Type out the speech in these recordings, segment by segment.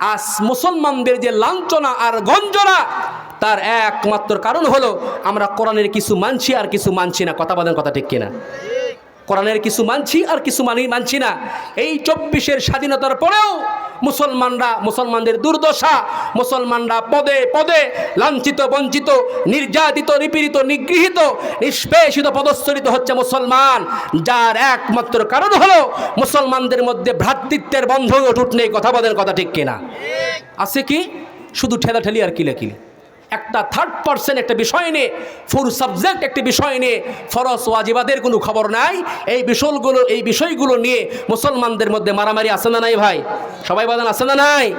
আজ মুসলমানদের যে লাঞ্ছনা আর গঞ্জনা, তার একমাত্র কারণ হলো আমরা কোরআনের কিছু মানছি আর কিছু মানছি না। কথা বলেন কথা ঠিক কিনা? কোরআনের কিছু মানছি আর কিছু মানি, মানছি না। এই চব্বিশের স্বাধীনতার পরেও মুসলমানরা, মুসলমানদের দুর্দশা, মুসলমানরা পদে পদে লাঞ্ছিত, বঞ্চিত, নির্যাতিত, নিপীড়িত, নিগৃহীত, নিষ্পেষিত পদস্থলিত হচ্ছে মুসলমান। যার একমাত্র কারণ হলো মুসলমানদের মধ্যে ভ্রাতৃত্বের বন্ধন অটুট নেই, কথা বলেন কথা ঠিক কিনা। আছে কি? শুধু ঠেলাঠেলি আর কিলে কিলে। একটা থার্ড পার্সেন্ট একটা বিষয় নিয়ে ফুল সাবজেক্ট একটি বিষয় নিয়ে ফরস ওয়াজিবাদের কোনো খবর নাই। এই বিষয়গুলো এই বিষয়গুলো নিয়ে মুসলমানদের মধ্যে মারামারি আছে না নাই ভাই? সবাই বলেন, আছে না নাই?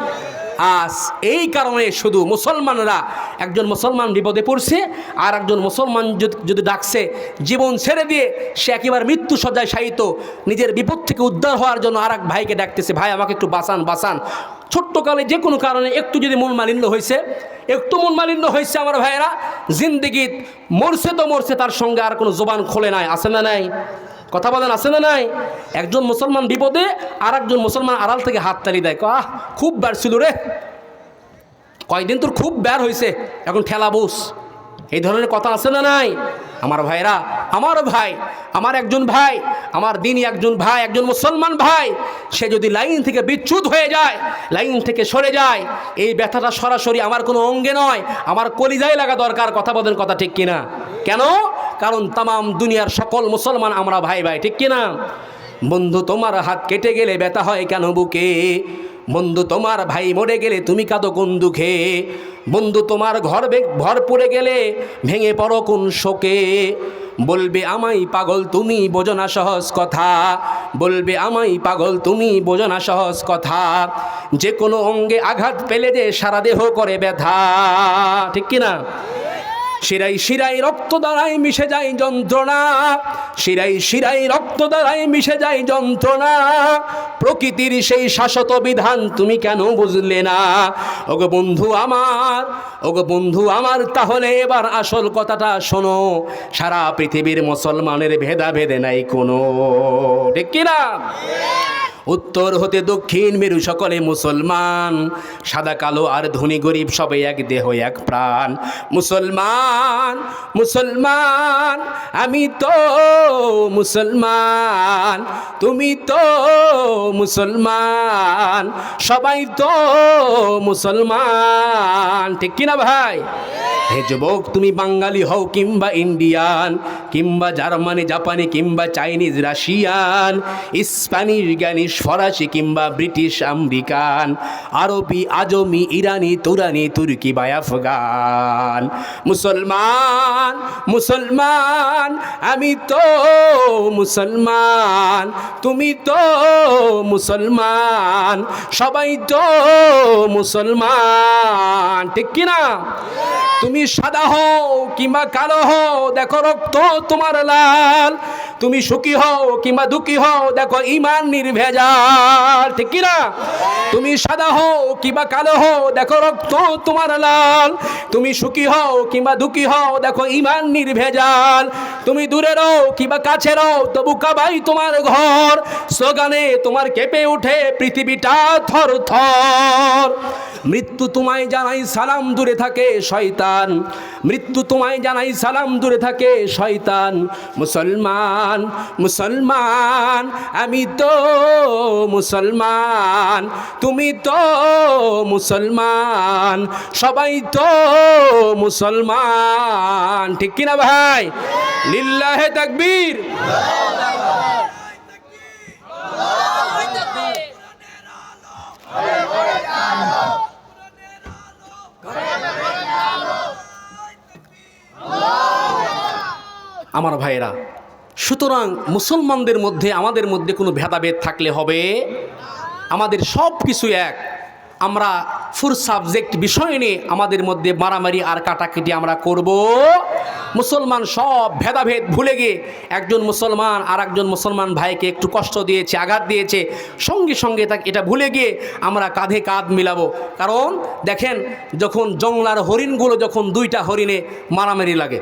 আজ এই কারণে শুধু মুসলমানরা একজন মুসলমান বিপদে পড়ছে, আর একজন মুসলমান যদি- ডাকছে, জীবন ছেড়ে দিয়ে সে একেবারে মৃত্যু সজ্জায় শায়িত, নিজের বিপদ থেকে উদ্ধার হওয়ার জন্য আর ভাইকে ডাকতেছে, ভাই, আমাকে একটু বাঁচান বাঁচান। ছোট্টকালে যে কোনো কারণে একটু যদি মন মালিন্য হয়েছে একটু মন মালিন্য হয়েছে আমার ভাইয়েরা। জিন্দিগিত মরছে তো মরছে, তার সঙ্গে আর কোনো জোবান খোলে নাই। আছে না নাই? কথা বলেন, আছে না নাই? একজন মুসলমান বিপদে আর একজন মুসলমান আড়াল থেকে হাত তালি দেয়। আহ, খুব বার ছিল রে। কয়দিন তোর খুব ব্যার হয়েছে এখন ঠেলা বস। এই ধরনের কথা আছে না নাই? আমার ভাইরা, আমার ভাই, আমার একজন ভাই, আমার দিনই একজন ভাই, একজন মুসলমান ভাই, সে যদি লাইন থেকে বিচ্যুত হয়ে যায়, লাইন থেকে সরে যায়, এই ব্যথাটা সরাসরি আমার কোনো অঙ্গে নয়, আমার কলিজায় লাগা দরকার, কথা বলেন কথা ঠিক কিনা? কেন? কারণ তামাম দুনিয়ার সকল মুসলমান আমরা ভাই ভাই, ঠিক কিনা? বন্ধু, তোমার হাত কেটে গেলে ব্যথা হয় কেন বুকে? বন্ধু, তোমার ভাই মরে গেলে তুমি কাঁদো কোন দুঃখে? বন্ধু, তোমার ঘর ঘর পড়ে গেলে ভেঙে পড়ো কোন শোকে? বলবে আমাই পাগল, তুমি বোঝো না সহজ কথা। বলবে আমাই পাগল, তুমি বোঝো না সহজ কথা। যে কোনো অঙ্গে আঘাত পেলে যে সারা দেহ করে ব্যথা। ঠিক কিনা? শিরাই শিরাই রক্ত দ্বারাই মিশে যায় যন্ত্রণা। শিরাই শিরাই রক্ত দ্বারাই মিশে যায় যন্ত্রণা। প্রকৃতির সেই শাশ্বত বিধান তুমি কেন বুঝলে না? ওগো বন্ধু আমার, ওগো বন্ধু আমার, তাহলে এবার আসল কথাটা শোনো। সারা পৃথিবীর মুসলমানের ভেদাভেদে নাই কোনো। ঠিক কিনা? উত্তর হতে দক্ষিণ মেরু সকলে মুসলমান। সাদা, কালো আর ধনী গরিব সবে এক দেহ, এক প্রাণ। মুসলমান মুসলমান, আমি তো মুসলমান। তুমি তো মুসলমান, সবাই তো মুসলমান। ঠিক কিনা ভাই? হে যুবক, তুমি বাঙালি হও কিংবা ইন্ডিয়ান, কিংবা জার্মানি, জাপানি, কিংবা চাইনিজ, রাশিয়ান, স্প্যানিশ জ্ঞানিশ ফরাসি কিংবা ব্রিটিশ আমেরিকান, আরবি, আজমি, ইরানি, তুরানি, তুর্কি বা আফগান। মুসলমান মুসলমান, আমি তো মুসলমান, তুমি তো মুসলমান, সবাই তো মুসলমান। ঠিক কিনা? তুমি সাদা হও কিংবা কালো হও দেখো রক্ত তোমার লাল। তুমি সুখী হও কিংবা দুঃখী হও, দেখো ইমান নির্ভেজাল, ঠিক কিনা? তুমি সাদা হও কিংবা কালো হও, দেখো রক্ত তোমার লাল। তুমি সুখী হও কিংবা দুঃখী হও, দেখো ইমান নির্ভেজাল। তুমি দূরে রও কিংবা কাছে রও, তবু কাবাই তোমার ঘর। স্লোগানে তোমার কেঁপে ওঠে পৃথিবীটা থর থর। মৃত্যু তোমায় জানাই সালাম, দূরে থাকে শয়তান। মৃত্যু তোমায় জানাই সালাম, দূরে থাকে শয়তান। মুসলমান মুসলমান মুসলমান, আমি তো মুসলমান, তুমি তো মুসলমান, সবাই তো মুসলমান। ঠিক কিনা ভাই? লিল্লাহে তাকবীর। আমার ভাইয়েরা সুতরাং মুসলমানদের মধ্যে, আমাদের মধ্যে কোনো ভেদাভেদ থাকলে হবে? আমাদের সব কিছু এক। আমরা ফুল সাবজেক্ট বিষয় নিয়ে আমাদের মধ্যে মারামারি আর কাটাকাটি আমরা করব। মুসলমান সব ভেদাভেদ ভুলে গিয়ে একজন মুসলমান আর একজন মুসলমান ভাইকে একটু কষ্ট দিয়েছে, আঘাত দিয়েছে, সঙ্গে সঙ্গে তাকে এটা ভুলে গিয়ে আমরা কাঁধে কাঁধ মিলাবো। কারণ দেখেন, যখন জংলার হরিণগুলো যখন দুইটা হরিণে মারামারি লাগে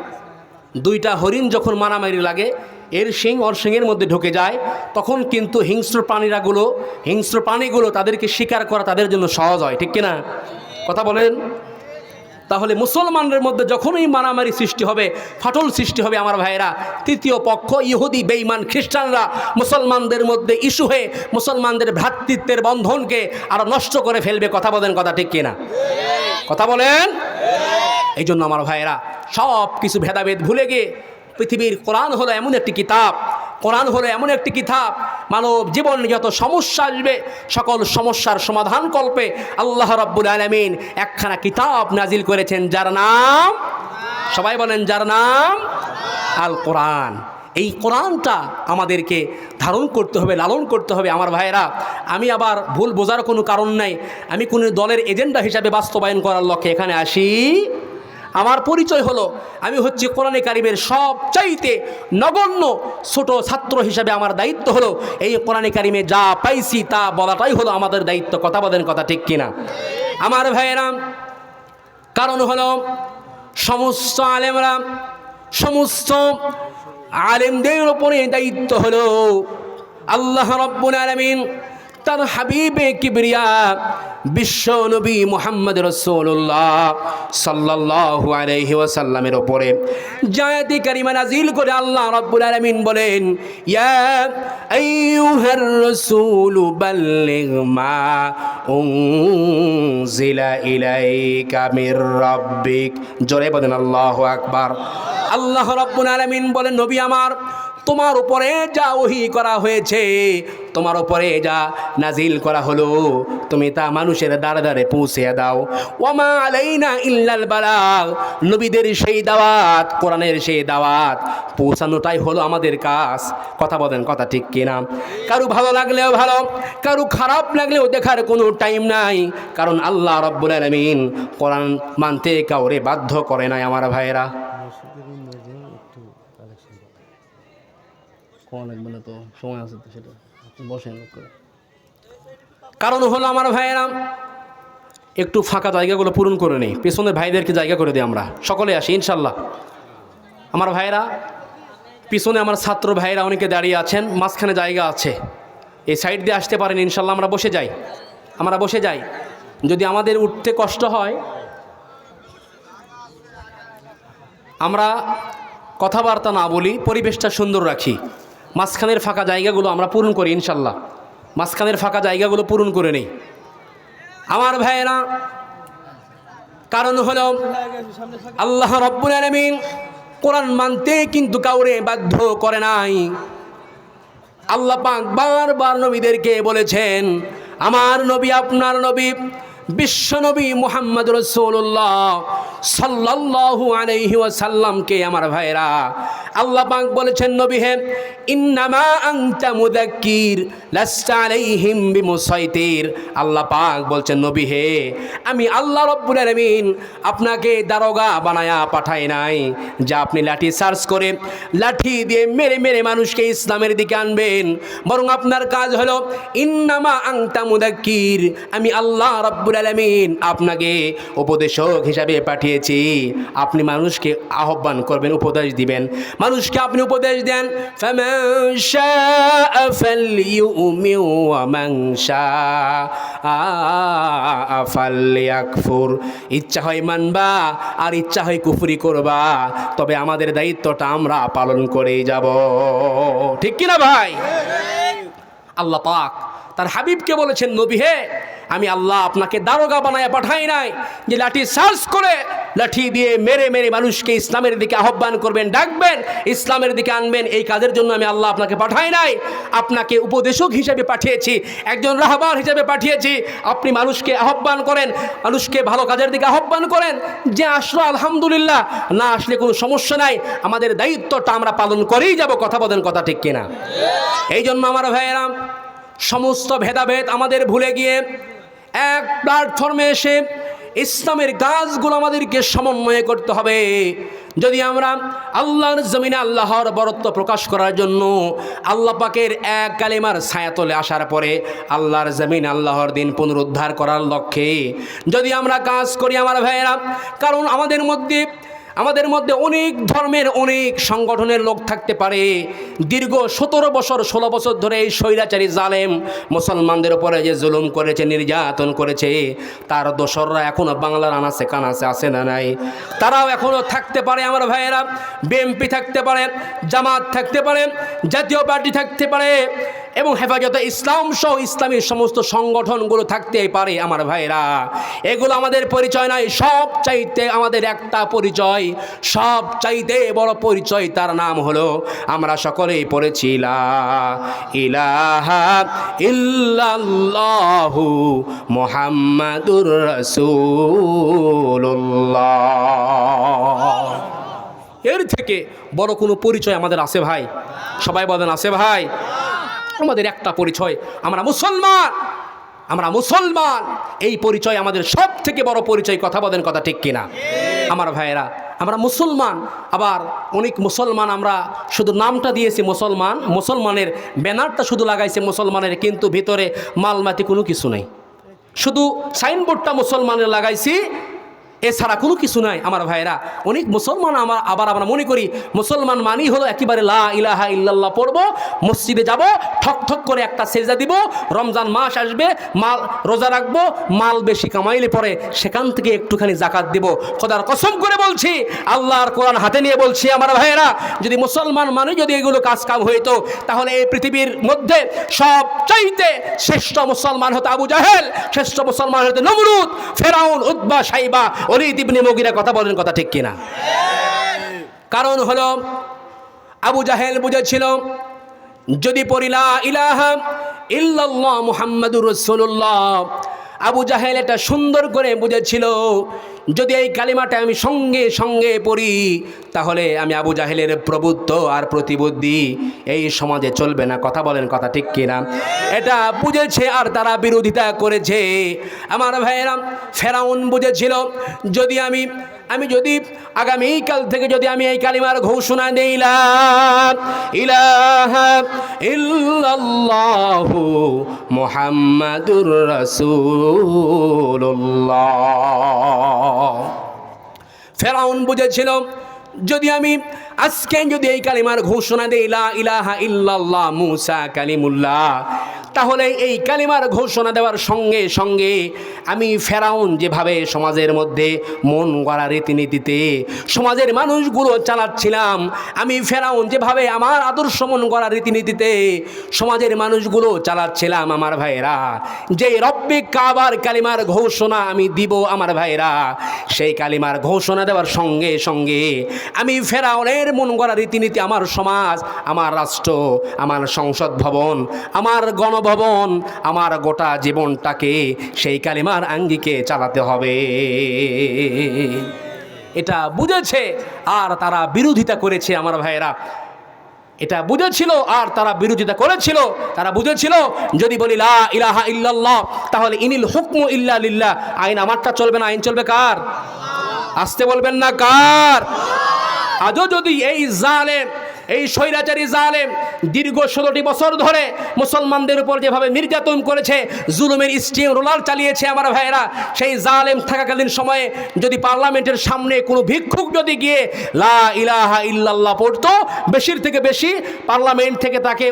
দুইটা হরিণ যখন মারামারি লাগে, এর শিং ওর শিংয়ের মধ্যে ঢুকে যায়, তখন কিন্তু হিংস্র প্রাণীরাগুলো, হিংস্র প্রাণীগুলো তাদেরকে শিকার করা তাদের জন্য সহজ হয়, ঠিক কিনা? কথা বলেন। তাহলে মুসলমানদের মধ্যে যখনই মারামারি সৃষ্টি হবে, ফাটল সৃষ্টি হবে আমার ভাইয়েরা, তৃতীয় পক্ষ ইহুদি, বেঈমান, খ্রিস্টানরা মুসলমানদের মধ্যে ইস্যু হয়ে মুসলমানদের ভ্রাতৃত্বের বন্ধনকে আরও নষ্ট করে ফেলবে, কথা বলেন কথা ঠিক কিনা? কথা বলেন। এই জন্য আমার ভাইয়েরা সব কিছু ভেদাভেদ ভুলে গিয়ে পৃথিবীর কোরআন হলো এমন একটি কিতাব, কোরআন হলো এমন একটি কিতাব, মানব জীবনে যত সমস্যা আসবে, সকল সমস্যার সমাধান কল্পে আল্লাহ রাব্বুল আলমিন একখানা কিতাব নাজিল করেছেন যার নাম, সবাই বলেন যার নাম আল কোরআন এই কোরআনটা আমাদেরকে ধারণ করতে হবে, লালন করতে হবে। আমার ভাইয়েরা, আমি আবার ভুল বোঝার কোনো কারণ নাই। আমি কোনো দলের এজেন্ডা হিসাবে বাস্তবায়ন করার লক্ষ্যে এখানে আসি। আমার পরিচয় হলো, আমি হচ্ছে কোরআনে কারিমের সবচাইতে নগণ্য ছোট ছাত্র হিসাবে আমার দায়িত্ব হলো, এই কোরআনে কারিমে যা পাইছি তা বলাটাই হলো আমাদের দায়িত্ব। কথা বলেন কথা ঠিক কিনা? আমার ভাইয়েরা, কারণ হলো সমস্ত আলেমরা, সমস্ত আলেমদের ওপরে দায়িত্ব হলো আল্লাহ রব্বুল আলমিন তার হাবিবে কিবরিয়া বিশ্ব নবী মোহাম্মদ রসুল্লাহ আলাইহি ওয়াসাল্লামের ওপরে জায়াতি কারিমা নাজিল করে আল্লাহ রাব্বুল আলামিন বলেন মা জোরে বলেন আল্লাহু আকবার। আল্লাহ রাব্বুল আলামিন বলেন, নবী আমার তোমার উপরে যা ওহি করা হয়েছে, তোমার উপরে যা নাজিল করা হলো, তুমি তা মানুষের দ্বারে দ্বারে পৌঁছে দাও। ওমা আলাইনা ইল্লাল বালাগ নবীদের সেই দাওয়াত, কোরআনের সেই দাওয়াত, পৌঁছানোটাই হলো আমাদের কাজ। কথা বলেন, কথা ঠিক কিনা? কারু ভালো লাগলেও ভালো, কারু খারাপ লাগলেও দেখার কোনো টাইম নাই, কারণ আল্লাহ রব্বুল আলমিন কোরআন মানতে কাউরে বাধ্য করে নাই আমার ভাইয়েরা। কোয়া লাগবে না তো সময় আছে তো সেটা। বসেন করে। কারণ হলো আমার ভাইয়েরা, একটু ফাঁকা জায়গাগুলো পূরণ করে নেই। পেছনের ভাইদেরকে জায়গা করে দিই আমরা। সকলে আসি, ইনশাল্লাহ। আমার ভাইয়েরা, পিছনে আমার ছাত্র ভাইয়েরা অনেকে দাঁড়িয়ে আছেন, মাঝখানে জায়গা আছে। এই সাইড দিয়ে আসতে পারেন, ইনশাল্লাহ আমরা বসে যাই। আমরা বসে যাই। যদি আমাদের উঠতে কষ্ট হয়, আমরা কথাবার্তা না বলি, পরিবেশটা সুন্দর রাখি। মাঝখানের ফাঁকা জায়গাগুলো আমরা পূরণ করি, ইনশাল্লাহ। মাঝখানের ফাঁকা জায়গাগুলো পূরণ করে নেই। আমার ভাইয়েরা, কারণ হল আল্লাহ রব্বুল আলমিন কোরআন মানতে কিন্তু কাউরে বাধ্য করে নাই। আল্লাহ পাক বারবার নবীদেরকে বলেছেন, আমার নবী, আপনার নবী বিশ্ব নবী মোহাম্মদ রসুল্লাহ সাল্লাল্লাহু আলাইহি ওয়াসাল্লামকে, আমার ভাইরা আল্লাহ পাক বলেছেন, নবী হে, ইন্নামা আনতা মুদাক্কির, লাস্তা আলাইহিম বিমুসাইতির। আল্লাহ পাক বলছেন, নবী হে, আমি আল্লাহ রব্বুল আলামিন আপনাকে দারোগা বানায়া পাঠাই নাই, যা আপনি লাঠি সার্চ করে লাঠি দিয়ে মেরে মেরে মানুষকে ইসলামের দিকে আনবেন। বরং আপনার কাজ হলো, ইন্নামা আংতা মুদাক্কির, আমি আল্লাহ রব্বুল রব্বুল আলমিন আপনাকে উপদেশক হিসাবে পাঠিয়েছি। আপনি মানুষকে আহ্বান করবেন, উপদেশ দিবেন। মানুষকে আপনি উপদেশ দেন ইচ্ছা হয় মানবা, আর ইচ্ছা হয় কুফুরি করবা। তবে আমাদের দায়িত্বটা আমরা পালন করেই যাব। ঠিক কিনা ভাই? আল্লাহ পাক তার হাবিবকে বলেছেন, নবী হে আমি আল্লাহ আপনাকে দারোগা বানায় পাঠাই নাই যে লাঠি সার্চ করে লাঠি দিয়ে মেরে মেরে মানুষকে ইসলামের দিকে আহ্বান করবেন, ডাকবেন, ইসলামের দিকে আনবেন, এই কাজের জন্য আমি আল্লাহ আপনাকে পাঠাই নাই। আপনাকে উপদেশক হিসেবে পাঠিয়েছি, একজন রাহবার হিসেবে পাঠিয়েছি। আপনি মানুষকে আহ্বান করেন, মানুষকে ভালো কাজের দিকে আহ্বান করেন, যে আসলো আলহামদুলিল্লাহ, না আসলে কোনো সমস্যা নাই, আমাদের দায়িত্বটা আমরা পালন করেই যাব, কথা বলেন কথা ঠিক কিনা। এই জন্য আমার ভাইয়েরাম সমস্ত ভেদাভেদ আমাদের ভুলে গিয়ে এক প্ল্যাটফর্মে এসে ইসলামের গাছগুলো আমাদেরকে সমন্বয় করতে হবে। যদি আমরা আল্লাহর জমিনে আল্লাহর বরত্ব প্রকাশ করার জন্য আল্লাহ পাকের এক কালিমার ছায়াতলে আসার পরে আল্লাহর জমিন আল্লাহর দিন পুনরুদ্ধার করার লক্ষ্যে যদি আমরা কাজ করি আমার ভাইয়েরা, কারণ আমাদের মধ্যে আমাদের মধ্যে অনেক ধর্মের, অনেক সংগঠনের লোক থাকতে পারে। দীর্ঘ সতেরো বছর, ষোলো বছর ধরে এই স্বৈরাচারী জালেম মুসলমানদের উপরে যে জুলুম করেছে, নির্যাতন করেছে, তার দোসররা এখনও বাংলার আনাচে কানাচে আছে না নাই? তারাও এখনও থাকতে পারে আমার ভাইয়েরা। বিএমপি থাকতে পারে, জামাত থাকতে পারে, জাতীয় পার্টি থাকতে পারে এবং হেফাজতে ইসলাম সহ ইসলামী সমস্ত সংগঠনগুলো থাকতেই পারে আমার ভাইরা এগুলো আমাদের পরিচয় নয় সব চাইতে আমাদের একটা পরিচয়। সব চাইতে বড় পরিচয় তার নাম হলো আমরা সকলেই পড়েছি লা ইলাহা ইল্লাল্লাহু এর থেকে বড় কোনো পরিচয় আমাদের আছে ভাই? সবাই বলেন আছে ভাই? আমাদের একটা পরিচয়, আমরা মুসলমান আমরা মুসলমান। এই পরিচয় আমাদের সব থেকে বড় পরিচয়, কথা বলেন কথা ঠিক কিনা? আমার ভাইয়েরা আমরা মুসলমান, আবার অনেক মুসলমান আমরা শুধু নামটা দিয়েছি মুসলমান, মুসলমানের ব্যানারটা শুধু লাগাইছে মুসলমানের, কিন্তু ভিতরে মালমাতি কোনো কিছু নেই। শুধু সাইনবোর্ডটা মুসলমানের লাগাইছি এছাড়া কোনো কিছু নাই আমার ভাইরা অনেক মুসলমান আমার, আবার আমরা মনে করি মুসলমান মানি হলো একেবারে লা ইলাহা ইল্লাল্লাহ পড়ব, মসজিদে যাব, ঠক ঠক করে একটা সেজা দিব, রমজান মাস আসবে, মাল রোজা রাখব, মাল বেশি কামাইলে পরে সেখান থেকে একটুখানি জাকাত দিব। খোদার কসম করে বলছি, আল্লাহর কোরআন হাতে নিয়ে বলছি আমার ভাইয়েরা, যদি মুসলমান মানে যদি এগুলো কাজ কাম হইতো, তাহলে এই পৃথিবীর মধ্যে সব চাইতে শ্রেষ্ঠ মুসলমান হতো আবু জাহেল, শ্রেষ্ঠ মুসলমান হতো নমরুদ, ফেরাউন উদ্বা সাইবা অলিদ ইবনে মগিরা কথা বলেন কথা ঠিক কিনা? কারণ হলো, আবু জাহেল বুঝেছিল, যদি পড়িলা ইলাহা ইল্লাল্লাহ মুহাম্মাদুর রাসূলুল্লাহ আবু জাহেল এটা সুন্দর করে বুঝেছিল, যদি এই কালিমাটা আমি সঙ্গে সঙ্গে পড়ি, তাহলে আমি আবু জাহেলের প্রভুত্ব আর প্রতিবুদ্ধি এই সমাজে চলবে না। কথা বলেন কথা ঠিক কিনা? এটা বুঝেছে আর তারা বিরোধিতা করেছে। আমার ভাইয়েরা, ফেরাউন বুঝেছিল, যদি আমি আমি যদি আগামীকাল থেকে যদি আমি এই কালিমার ঘোষণা ইলাহা ইল্লাল্লাহু মুহাম্মাদুর ফেরাউন বুঝেছিল, যদি আমি আজকে যদি এই কালিমার ঘোষণা দিই ইলাহা ইল্লাল্লাহ মুসা কালিমুল্লাহ তাহলে এই কালিমার ঘোষণা দেওয়ার সঙ্গে সঙ্গে আমি ফেরাউন যেভাবে সমাজের মধ্যে মন গড়া রীতিনীতিতে সমাজের মানুষগুলো চালাচ্ছিলাম, আমি ফেরাউন যেভাবে আমার আদর্শ মন গড়া রীতিনীতিতে সমাজের মানুষগুলো চালাচ্ছিলাম আমার ভাইয়েরা, যে রব্বে কাবার কালিমার ঘোষণা আমি দিব আমার ভাইয়েরা, সেই কালিমার ঘোষণা দেওয়ার সঙ্গে সঙ্গে আমি ফেরাউনের মন গড়া রীতিনীতি, আমার সমাজ, আমার রাষ্ট্র, আমার সংসদ ভবন, আমার গণভবন আমার গোটা জীবনটাকে সেই কালিমার আঙ্গিকে চালাতে হবে। এটা বুঝেছে আর তারা বিরোধিতা করেছে আমার ভাইয়েরা। এটা বুঝেছিল আর তারা বিরোধিতা করেছিল। তারা বুঝেছিল, যদি বলি লা ইলাহা ইল্লাল্লাহ, তাহলে ইনিল হুকম ইল্লা লিল্লাহ। আইন আমারটা চলবে না, আইন চলবে কার? আসতে বলবেন না কার? আজও যদি এই জালেম এই স্বৈরাচারী জালেম দীর্ঘ ষোলোটি বছর ধরে মুসলমানদের উপর যেভাবে নির্যাতন করেছে, জুলুমের স্টিম রোলার চালিয়েছে আমার ভাইয়েরা, সেই জালেম থাকাকালীন সময়ে যদি পার্লামেন্টের সামনে কোনো ভিক্ষুক যদি গিয়ে লা ইলাহা ইল্লাল্লাহ পড়তো, বেশির থেকে বেশি পার্লামেন্ট থেকে তাকে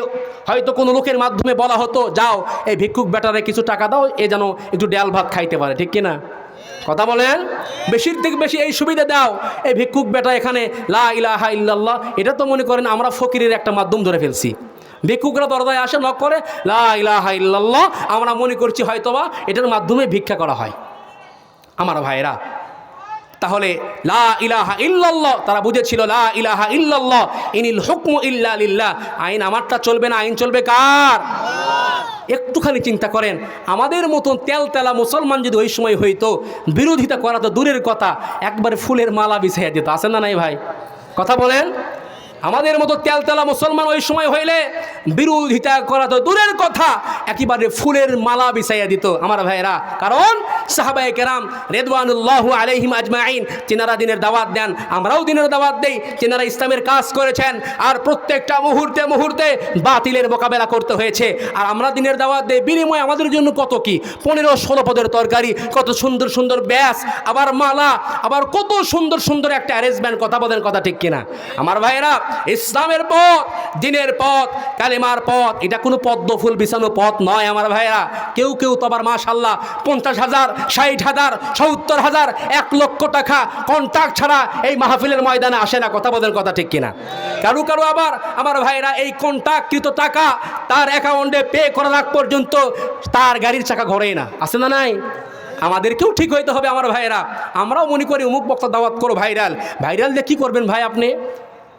হয়তো কোনো লোকের মাধ্যমে বলা হতো, যাও, এই ভিক্ষুক বেটারে কিছু টাকা দাও, এ যেন একটু ডাল ভাত খাইতে পারে। ঠিক কিনা? কথা বলেন? বেশির থেকে বেশি এই সুবিধা দাও। এই ভিক্ষুক বেটা এখানে, লা ইলাহা ইল্লাল্লাহ, এটা তো মনে করেন আমরা ফকিরের একটা মাধ্যম ধরে ফেলছি। ভিক্ষুকরা দরজায় আসে, নক করে, লা ইলাহা ইল্লাল্লাহ, আমরা মনে করছি হয়তোবা এটার মাধ্যমে ভিক্ষা করা হয়। আমার ভাইরা তাহলে লা ইলাহা ইল্লাল্লাহ, তারা বুঝেছিল লা ইলাহা ইল্লাল্লাহ, ইনিল হুকমু ইল্লা লিল্লাহ। আইন আমারটা চলবে না, আইন চলবে কার? একটুখানি চিন্তা করেন, আমাদের মতন তেল তেলা মুসলমান যদি ওই সময় হইতো, বিরোধিতা করা তো দূরের কথা, একবার ফুলের মালা বিছাইয়া দিত, আছে না নাই ভাই? কথা বলেন? আমাদের মতো তেলতেলা মুসলমান ওই সময় হইলে বিরোধিতা করা তো দূরের কথা। একেবারে ফুলের মালা বিছাইয়া দিত আমার ভাইয়েরা। কারণ সাহাবায়ে কেরাম রেদওয়ানুল্লাহ আলাইহিম আজমাইন চেনারা দিনের দাওয়াত দেন, আমরাও দিনের দাওয়াত দেই। চেনারা ইসলামের কাজ করেছেন আর প্রত্যেকটা মুহূর্তে মুহূর্তে বাতিলের মোকাবেলা করতে হয়েছে। আর আমরা দিনের দাওয়াত দেই, বিনিময়ে আমাদের জন্য কত কি? পনেরো ষোলো পদের তরকারি, কত সুন্দর সুন্দর ব্যাস, আবার মালা, আবার কত সুন্দর সুন্দর একটা অ্যারেঞ্জমেন্ট কথা বলেন কথা ঠিক কিনা? আমার ভাইয়েরা ইসলামের পথ, দিনের পথ, কালেমার পথ, এটা কোনো পদ্ম ফুল বিছানো পথ নয় আমার ভাইয়েরা। কেউ কেউ তো আবার মাশাল্লাহ পঞ্চাশ হাজার, ষাট হাজার, সত্তর হাজার, এক লক্ষ টাকা কন্ট্রাক্ট ছাড়া এই মাহফিলের ময়দানে আসে না। কথা বলেন কথা ঠিক কিনা? কারও কারও আবার আমার ভাইয়েরা এই কন্ট্রাক্টকৃত টাকা তার অ্যাকাউন্টে পে করার আগ পর্যন্ত তার গাড়ির চাকা ঘরেই না। আছে না নাই? আমাদেরকেও ঠিক হইতে হবে আমার ভাইয়েরা। আমরাও মনে করি, অমুক বক্তা দাওয়াত করো ভাইরাল। ভাইরাল দিয়ে কী করবেন ভাই আপনি?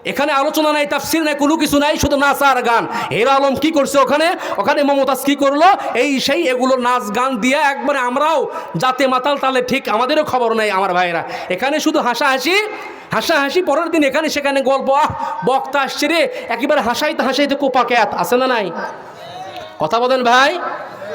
এখানে আলোচনা নাই, তাফসির নাই, কোনো কিছু নাই, শুধু নাচ আর গান। হেরা আলম কি করছে ওখানে? ওখানে মমতাজ কি করল? এই সেই এগুলো নাচ গান দিয়ে একবারে আমরাও যাতে মাতাল তালে ঠিক আমাদেরও খবর নাই আমার ভাইয়েরা। এখানে শুধু হাসাহাসি হাসাহাসি পরের দিন এখানে সেখানে গল্প, আহ, বক্তা আসছে রে, একেবারে হাসাইতে হাসাইতে কোপা ক্যাত আছে না নাই? কথা বলেন ভাই।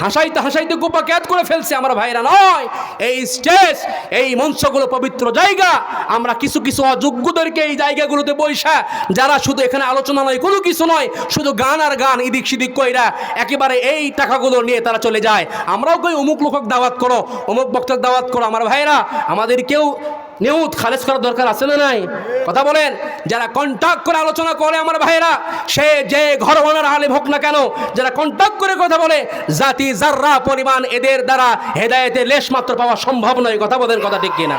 হাসাইতে হাসাইতে গোপা ক্যাদ করে ফেলছে আমার ভাইরা নয়। এই স্টেজ, এই মঞ্চগুলো পবিত্র জায়গা। আমরা কিছু কিছু অযোগ্যদেরকে এই জায়গাগুলোতে বৈশা যারা শুধু এখানে আলোচনা নয়, কোনো কিছু নয়, শুধু গান আর গান ইদিক সিদিক কইরা একেবারে এই টাকাগুলো নিয়ে তারা চলে যায়। আমরাও কই, অমুক লোকক দাওয়াত করো, অমুক বক্তার দাওয়াত করো। আমার ভাইরা, আমাদের নিউত খালেজ করার দরকার আছে না নাই? কথা বলেন, যারা কন্ট্যাক্ট করে আলোচনা করে আমার ভাইয়েরা, সে যে ঘর বানার আলেম হোক না কেন, যারা কন্ট্যাক্ট করে কথা বলে, জাতি জাররা পরিমাণ এদের দ্বারা হেদায়েতে লেশ মাত্র পাওয়া সম্ভব নয়। কথা বলেন কথা ঠিক কিনা?